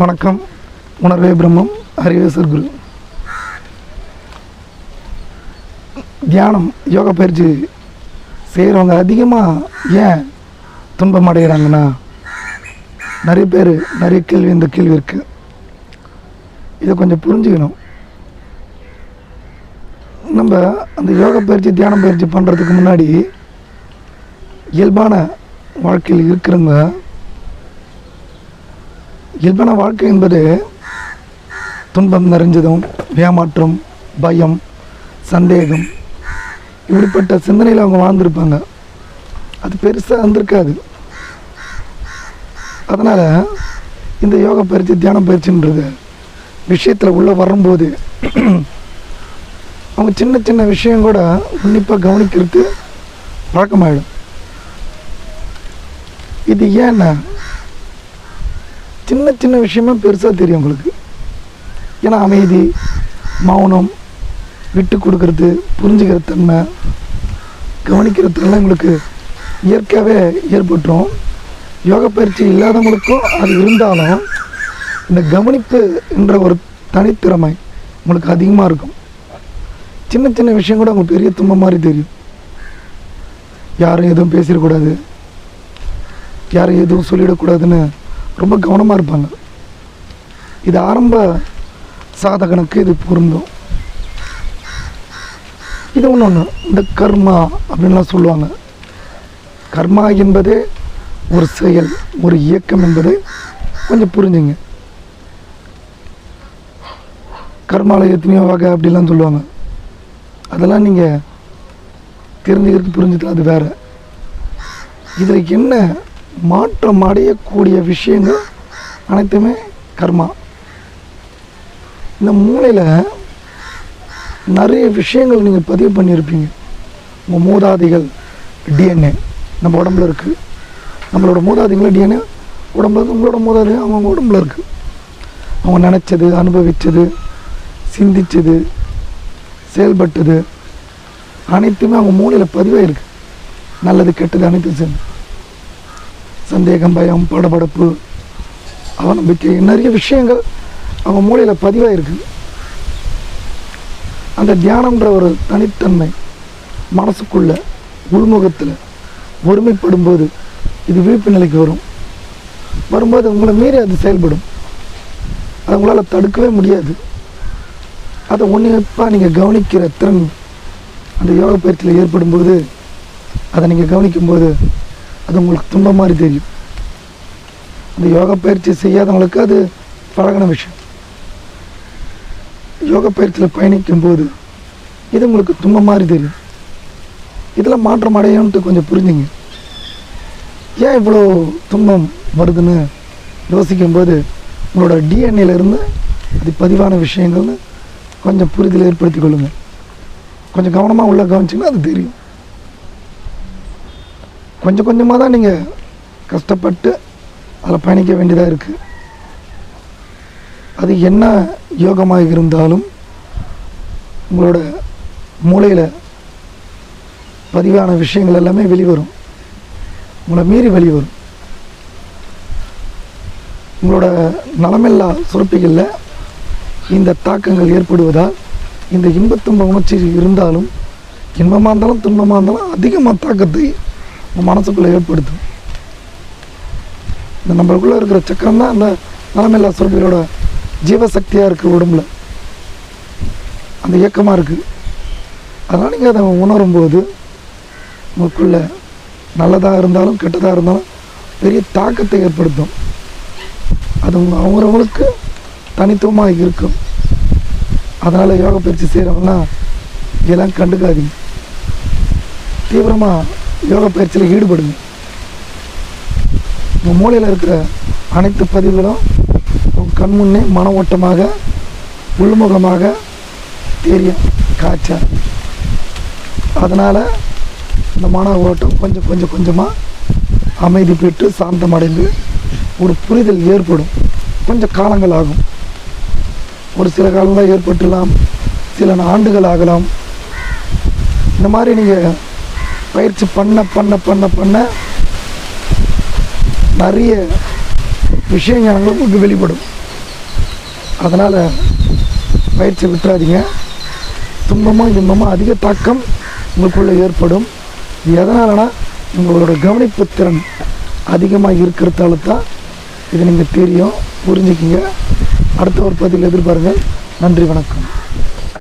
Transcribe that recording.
வணக்கம். உணர்வே பிரம்மம் அறிவே சர்க்குரு தியானம் யோகா பயிற்சி செய்கிறவங்க அதிகமாக ஏன் துன்பம் அடைகிறாங்கன்னா நிறைய பேர் நிறைய கேள்வி இந்த கேள்வி இருக்குது இதை கொஞ்சம் புரிஞ்சுக்கணும். நம்ம அந்த யோகா பயிற்சி தியானம் பயிற்சி பண்ணுறதுக்கு முன்னாடி இயல்பான வாழ்க்கையில் இருக்கிறவங்க இயல்பான வாழ்க்கை என்பது துன்பம் நிறைஞ்சதும் ஏமாற்றம் பயம் சந்தேகம் இப்படிப்பட்ட சிந்தனையில் அவங்க வாழ்ந்திருப்பாங்க. அது பெருசாக இருந்திருக்காது. அதனால் இந்த யோகா பயிற்சி தியான பயிற்சின்றது விஷயத்தில் உள்ளே வரும்போது அவங்க சின்ன சின்ன விஷயம் கூட உன்னிப்பாக கவனிக்கிறது பழக்கமாயிடும். இது ஏன்னா சின்ன சின்ன விஷயமே பெருசாக தெரியும் உங்களுக்கு. ஏன்னா அமைதி மௌனம் விட்டு கொடுக்கறது புரிஞ்சுக்கிற தன்மை கவனிக்கிறதுலாம் உங்களுக்கு இயற்கையாகவே ஏற்பட்டுரும். யோகா பயிற்சி இல்லாதவங்களுக்கும் அது இருந்தாலும் இந்த கவனிப்பு என்ற ஒரு தனித்திறமை உங்களுக்கு அதிகமாக இருக்கும். சின்ன சின்ன விஷயம் கூட உங்களுக்கு பெரிய துன்பம் மாதிரி தெரியும். யாரும் எதுவும் பேசிடக்கூடாது. யாரும் எதுவும் சொல்லிடக்கூடாதுன்னு ரொம்ப கவனமாக இருப்பாங்க. இது ஆரம்ப சாதகனுக்கு இது பொருந்தும். இது ஒன்று ஒன்று இந்த கர்மா அப்படின்லாம் சொல்லுவாங்க. கர்மா என்பது ஒரு செயல் ஒரு இயக்கம் என்பது கொஞ்சம் புரிஞ்சுங்க. கர்மாவில் எத்தனையோ வகை அப்படிலாம் சொல்லுவாங்க. அதெல்லாம் நீங்கள் தெரிஞ்சுக்கிறது புரிஞ்சுக்கலாம் அது வேறு. இதில் என்ன மாற்றம் அடையக்கூடிய விஷயங்கள் அனைத்துமே கர்மா. இந்த மூளையில் நிறைய விஷயங்கள் நீங்கள் பதிவு பண்ணியிருப்பீங்க உங்கள் மூதாதிகள் டிஎன்ஏ நம்ம உடம்புல இருக்குது நம்மளோட மூதாதிகளை டிஎன்ஏ உடம்புல உங்களோட மூதாதி அவங்க உடம்புல இருக்குது அவங்க நினச்சது அனுபவித்தது சிந்திச்சது செயல்பட்டது அனைத்துமே அவங்க மூளையில் பதிவாயிருக்கு. நல்லது கெட்டது அனைத்தும் சேர்ந்து. சந்தேகம் பயம் படபடப்பு அவநம்பிக்கை நிறைய விஷயங்கள் அவங்க மூளையில் பதிவாயிருக்கு அந்த தியானம்ன்ற ஒரு தனித்தன்மை மனசுக்குள்ள உள்முகத்தில் ஒருமைப்படும் போது இது விழிப்பு நிலைக்கு வரும். வரும்போது உங்களை மீறி அது செயல்படும். அதை உங்களால் தடுக்கவே முடியாது. அதை உன்னிப்பாக நீங்கள் கவனிக்கிற திறன் அந்த யோக பயிற்சியில் ஏற்படும்போது அதை நீங்கள் கவனிக்கும்போது அது உங்களுக்கு துன்பம் மாதிரி தெரியும். அந்த யோகா பயிற்சி செய்யாதவங்களுக்கு அது பழகின விஷயம். யோகா பயிற்சியில் பயணிக்கும் போது இது உங்களுக்கு துன்பம் மாதிரி தெரியும். இதில் மாற்றம் அடையணுன்ட்டு கொஞ்சம் புரிஞ்சுங்க. ஏன் இவ்வளோ துன்பம் வருதுன்னு யோசிக்கும்போது உங்களோட டிஎன்ஏலேருந்து இருந்து அது பதிவான விஷயங்கள்னு கொஞ்சம் புரிதல் ஏற்படுத்தி கொள்ளுங்கள் கொஞ்சம் கவனமாக உள்ளே கவனிச்சிங்கன்னா அது தெரியும். கொஞ்சம் கொஞ்சமாக தான் நீங்கள் கஷ்டப்பட்டு அதில் பயணிக்க வேண்டியதாக இருக்குது அது என்ன யோகமாக இருந்தாலும் உங்களோட மூளையில் பதிவான விஷயங்கள் எல்லாமே வெளிவரும். உங்களை மீறி வெளிவரும். உங்களோட நலமில்லா சுரப்பிகளில் இந்த தாக்கங்கள் ஏற்படுவதால் இந்த இன்பத்துன்ப உணர்ச்சி இருந்தாலும் இன்பமாக இருந்தாலும் துன்பமாக இருந்தாலும் அதிகமாக தாக்கத்தை நம்ம மனசுக்குள்ளே ஏற்படுத்தும். இந்த நம்மளுக்குள்ளே இருக்கிற சக்கரம் தான் அந்த நலமில்லா சுரபிகளோட ஜீவசக்தியாக இருக்குது உடம்புல. அந்த இயக்கமாக இருக்குது அதனால் நீங்கள் அதை உணரும்போது உங்களுக்குள்ள நல்லதாக இருந்தாலும் கெட்டதாக இருந்தாலும் பெரிய தாக்கத்தை ஏற்படுத்தும். அது உங்க அவங்கவுங்களுக்கு தனித்துவமாக இருக்கும். அதனால் யோகா பயிற்சி செய்கிறவங்களாம் இதெல்லாம் கண்டுக்காதீங்க. தீவிரமாக யோகா பயிற்சியில் ஈடுபடுங்க உங்கள் மூளையில் இருக்கிற அனைத்து பதிவுகளும் உங்கள் கண் முன்னே மன ஓட்டமாக உள்முகமாக தெரியும் காய்ச்சல் அதனால் இந்த மன ஓட்டம் கொஞ்சம் கொஞ்சம் கொஞ்சமாக அமைதி பெற்று சாந்தமடைந்து ஒரு புரிதல் ஏற்படும். கொஞ்சம் காலங்கள் ஆகும். ஒரு சில காலங்கள் ஏற்பட்டுலாம் சில ஆண்டுகள் ஆகலாம். இந்த மாதிரி நீங்கள் பயிற்சி பண்ண பண்ண பண்ண பண்ண நிறைய விஷயங்கள் உங்களுக்கு வெளிப்படும். அதனால் பயிற்சி விட்டுறாதீங்க. துன்பமும் இன்பமும் அதிக தாக்கம் உங்களுக்குள்ளே ஏற்படும். இது எதனாலனா உங்களோட கவனிப்பு திறன் அதிகமாக இருக்கிறதால தான் இது நீங்கள் தெரியும் புரிஞ்சுக்கிங்க. அடுத்த ஒரு பதில் எதிர்பாருங்கள். நன்றி வணக்கம்.